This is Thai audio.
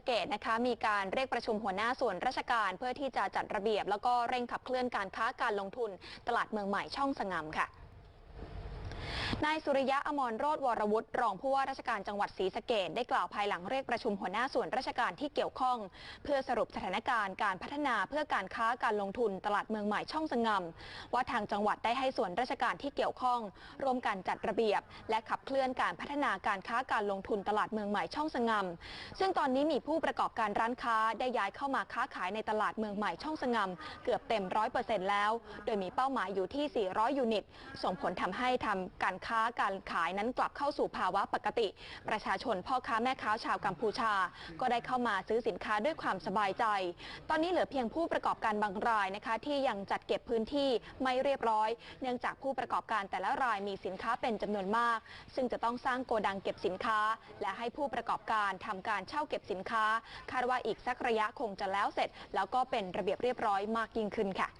ะเกดนะคะมีการเรียกประชุมหัวหน้าส่วนราชการเพื่อที่จะจัดระเบียบ แล้วก็เร่งขับเคลื่อนการค้าการลงทุน ตลาดเมืองใหม่ช่องสงามค่ะ นายสุริยะอมรโรธวรวุฒิรองผู้ว่าราชการจังหวัดศรีสะเกดได้กล่าวภายหลังเรียกประชุมหัวหน้าส่วนราชการที่เกี่ยวข้อง เพื่อสรุปสถานการณ์การพัฒนาเพื่อการค้าการลงทุนตลาดเมืองใหม่ช่องสงามว่าทางจังหวัดได้ให้ส่วนราชการที่เกี่ยวข้อง ร่วมกันจัดระเบียบ และขับเคลื่อนการพัฒนาการค้าการลงทุนตลาดเมืองใหม่ช่องสงามซึ่งตอนนี้มีผู้ประกอบการร้านค้าได้ย้ายเข้ามาค้าขายในตลาดเมืองใหม่ช่องสงามเกือบเต็มร้อยเปอร์เซ็นต์แล้ว โดยมีเป้าหมายอยู่ที่ 400 ยูนิต ส่งผลทำให้ทำการค้าการขายนั้นกลับเข้าสู่ภาวะปกติ ประชาชนพ่อค้าแม่ค้าชาวกัมพูชา ก็ได้เข้ามาซื้อสินค้าด้วยความสบายใจ ตอนนี้เหลือเพียงผู้ประกอบการบางรายนะคะ ที่ยังจัดเก็บพื้นที่ไม่เรียบร้อย เนื่องจากผู้ประกอบการแต่ละรายมีสินค้าเป็นจำนวนมาก ซึ่งจะต้องสร้างโกดังเก็บสินค้า และให้ผู้ประกอบการทำการเช่าเก็บสินค้า คาดว่าอีกสักระยะคงจะแล้วเสร็จ แล้วก็เป็นระเบียบเรียบร้อยมากยิ่งขึ้นค่ะ